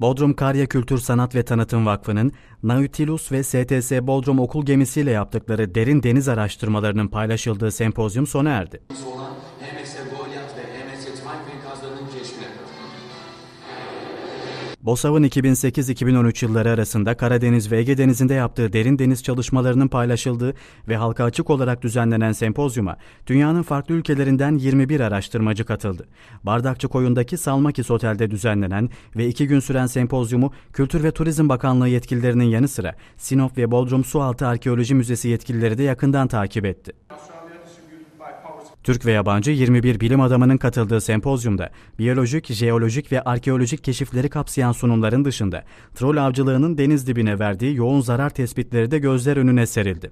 Bodrum Karya Kültür Sanat ve Tanıtım Vakfı'nın Nautilus ve STS Bodrum okul gemisiyle yaptıkları derin deniz araştırmalarının paylaşıldığı sempozyum sona erdi. BOSAV'ın 2008-2013 yılları arasında Karadeniz ve Ege Denizi'nde yaptığı derin deniz çalışmalarının paylaşıldığı ve halka açık olarak düzenlenen sempozyuma dünyanın farklı ülkelerinden 21 araştırmacı katıldı. Bardakçı Koyun'daki Salmakis Otel'de düzenlenen ve iki gün süren sempozyumu Kültür ve Turizm Bakanlığı yetkililerinin yanı sıra Sinop ve Bodrum Sualtı Arkeoloji Müzesi yetkilileri de yakından takip etti. Türk ve yabancı 21 bilim adamının katıldığı sempozyumda biyolojik, jeolojik ve arkeolojik keşifleri kapsayan sunumların dışında troll avcılığının deniz dibine verdiği yoğun zarar tespitleri de gözler önüne serildi.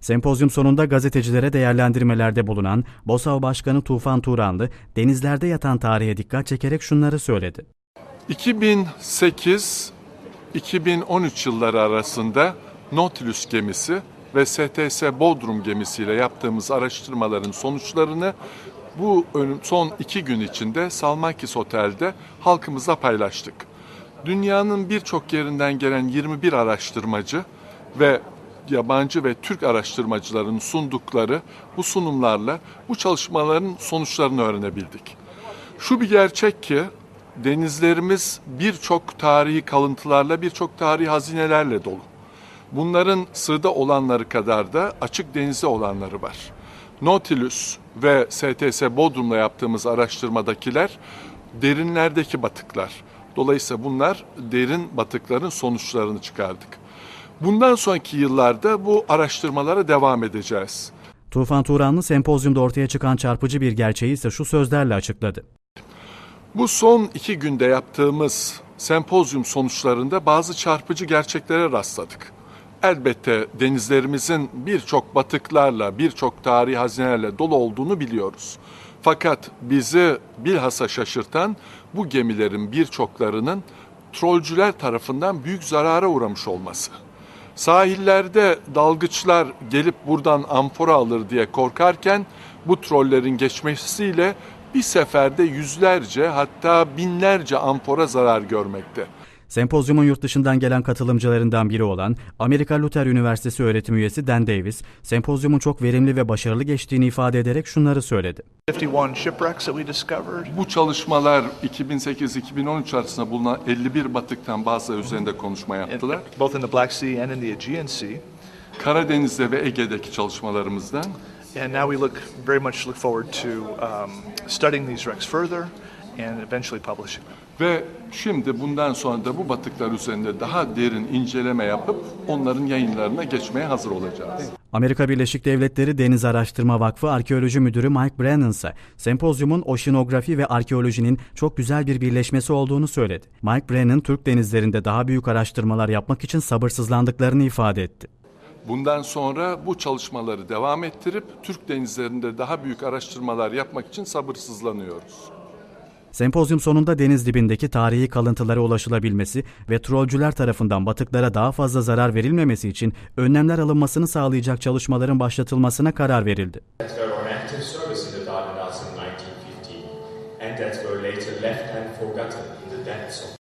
Sempozyum sonunda gazetecilere değerlendirmelerde bulunan BOSAV Başkanı Tufan Turanlı, denizlerde yatan tarihe dikkat çekerek şunları söyledi. 2008-2013 yılları arasında Nautilus gemisi ve STS Bodrum gemisiyle yaptığımız araştırmaların sonuçlarını bu son iki gün içinde Salmakis Otel'de halkımızla paylaştık. Dünyanın birçok yerinden gelen 21 araştırmacı ve yabancı ve Türk araştırmacıların sundukları bu sunumlarla bu çalışmaların sonuçlarını öğrenebildik. Şu bir gerçek ki denizlerimiz birçok tarihi kalıntılarla, birçok tarihi hazinelerle dolu. Bunların sığda olanları kadar da açık denizde olanları var. Nautilus ve STS Bodrum'la yaptığımız araştırmadakiler derinlerdeki batıklar. Dolayısıyla bunlar derin batıkların sonuçlarını çıkardık. Bundan sonraki yıllarda bu araştırmalara devam edeceğiz. Tufan Turanlı sempozyumda ortaya çıkan çarpıcı bir gerçeği ise şu sözlerle açıkladı. Bu son iki günde yaptığımız sempozyum sonuçlarında bazı çarpıcı gerçeklere rastladık. Elbette denizlerimizin birçok batıklarla, birçok tarihi hazinelerle dolu olduğunu biliyoruz. Fakat bizi bilhassa şaşırtan bu gemilerin birçoklarının trolcüler tarafından büyük zarara uğramış olması. Sahillerde dalgıçlar gelip buradan amfora alır diye korkarken bu trollerin geçmesiyle bir seferde yüzlerce hatta binlerce amfora zarar görmekte. Sempozyumun yurt dışından gelen katılımcılarından biri olan Amerika Luther Üniversitesi öğretim üyesi Dan Davis, sempozyumun çok verimli ve başarılı geçtiğini ifade ederek şunları söyledi. 51 shipwrecks that we discovered. Bu çalışmalar 2008-2013 arasında bulunan 51 batıktan bazıları üzerinde konuşma yaptılar. both in the Black Sea and in the Aegean Sea. Karadeniz'de ve Ege'deki çalışmalarımızdan And now we look very much look forward to um, studying these wrecks further and eventually publishing them. ve şimdi bundan sonra da bu batıklar üzerinde daha derin inceleme yapıp onların yayınlarına geçmeye hazır olacağız. Amerika Birleşik Devletleri Deniz Araştırma Vakfı Arkeoloji Müdürü Mike Brennan ise sempozyumun oşinografi ve arkeolojinin çok güzel bir birleşmesi olduğunu söyledi. Mike Brennan, Türk denizlerinde daha büyük araştırmalar yapmak için sabırsızlandıklarını ifade etti. Bundan sonra bu çalışmaları devam ettirip Türk denizlerinde daha büyük araştırmalar yapmak için sabırsızlanıyoruz. Sempozyum sonunda deniz dibindeki tarihi kalıntılara ulaşılabilmesi ve trolcüler tarafından batıklara daha fazla zarar verilmemesi için önlemler alınmasını sağlayacak çalışmaların başlatılmasına karar verildi.